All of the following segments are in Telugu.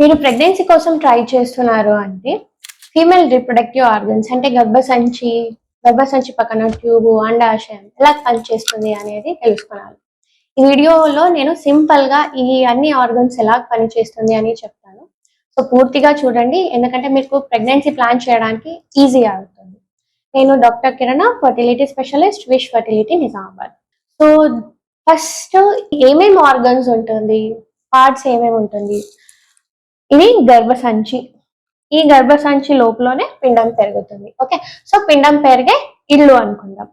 మీరు ప్రెగ్నెన్సీ కోసం ట్రై చేస్తున్నారు అంటే ఫీమేల్ రిప్రొడక్టివ్ ఆర్గన్స్ అంటే గర్భసంచి గర్భసంచి పక్కన ట్యూబ్ అండాశయం ఎలా పనిచేస్తుంది అనేది తెలుసుకున్నాను ఈ వీడియోలో నేను సింపుల్గా ఈ అన్ని ఆర్గన్స్ ఎలా పనిచేస్తుంది అని చెప్తాను. సో పూర్తిగా చూడండి ఎందుకంటే మీకు ప్రెగ్నెన్సీ ప్లాన్ చేయడానికి ఈజీ అవుతుంది. నేను doctor Kiran fertility specialist Wish Fertility Nizamabad. So first ఏమేమి ఆర్గన్స్ ఉంటుంది? పార్ట్స్ ఏమేమి ఉంటుంది? ఇది గర్భసంచి. ఈ గర్భసంచి లోపలనే పిండం పెరుగుతుంది. ఓకే? సో పిండం పెరిగే ఇల్లు అనుకుందాం.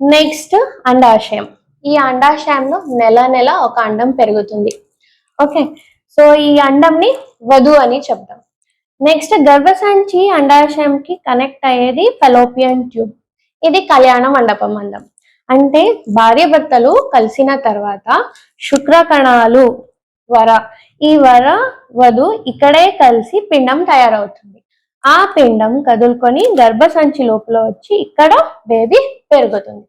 నెక్స్ట్ అండాశయం. ఈ అండాశయంలో నెల నెల ఒక అండం పెరుగుతుంది. ఓకే? సో ఈ అండంని వధు అని చెప్తాం నెక్స్ట్ గర్భసంచి అండాశయంకి కనెక్ట్ అయ్యేది ఫెలోపియన్ ట్యూబ్ ఇది కళ్యాణ మండపం అందం. అంటే భార్య భర్తలు కలిసిన తర్వాత శుక్రకణాలు వర ఈ వర వధు ఇక్కడే కలిసి పిండం తయారవుతుంది. ఆ పిండం కదులుకొని గర్భసంచి లోపల వచ్చి ఇక్కడ బేబీ పెరుగుతుంది.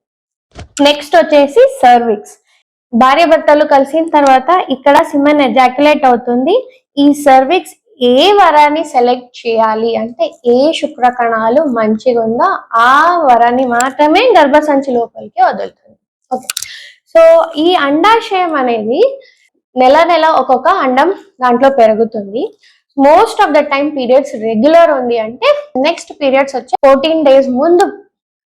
నెక్స్ట్ వచ్చేసి సర్విక్స్. భార్య భర్తలు కలిసిన తర్వాత ఇక్కడ సిమెన్ ఎజాక్యులేట్ అవుతుంది. ఈ సర్విక్స్ ఏ వరాన్ని సెలెక్ట్ చేయాలి అంటే ఏ శుక్రకణాలు మంచిగా ఉందో ఆ వరాన్ని మాత్రమే గర్భసంచి లోపలికి వదులుతుంది. ఓకే సో ఈ అండాశయం అనేది నెల నెల ఒక్కొక్క అండం దాంట్లో పెరుగుతుంది. Most of the time periods regular ఉంది అంటే నెక్స్ట్ పీరియడ్స్ వచ్చి ఫోర్టీన్ డేస్ ముందు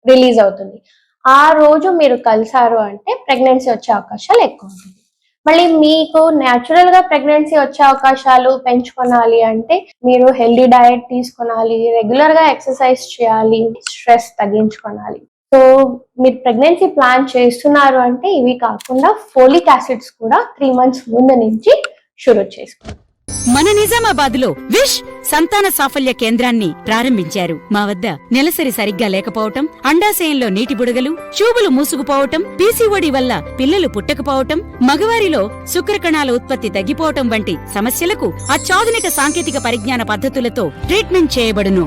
రిలీజ్ అవుతుంది. ఆ రోజు మీరు కలిసారు అంటే ప్రెగ్నెన్సీ వచ్చే అవకాశాలు ఎక్కువ ఉంటుంది. మళ్ళీ మీకు న్యాచురల్గా ప్రెగ్నెన్సీ వచ్చే అవకాశాలు పెంచుకోనాలి అంటే మీరు హెల్దీ డయట్ తీసుకోనాలి రెగ్యులర్గా ఎక్సర్సైజ్ చేయాలి స్ట్రెస్ తగ్గించుకోనాలి. సో మీరు ప్రెగ్నెన్సీ ప్లాన్ చేస్తున్నారు అంటే ఇవి కాకుండా ఫోలిక్ యాసిడ్స్ కూడా త్రీ మంత్స్ ముందు నుంచి షురూ చేసుకోండి. మన నిజామాబాద్లో విష్ సంతాన సాఫల్య కేంద్రాన్ని ప్రారంభించారు. మా వద్ద నెలసరి సరిగ్గా లేకపోవటం అండాశయంలో నీటి బుడగలు చూబులు మూసుకుపోవటం పీసీఓడి వల్ల పిల్లలు పుట్టకపోవటం మగవారిలో శుక్రకణాల ఉత్పత్తి తగ్గిపోవటం వంటి సమస్యలకు అత్యాధునిక సాంకేతిక పరిజ్ఞాన పద్ధతులతో ట్రీట్మెంట్ చేయబడును.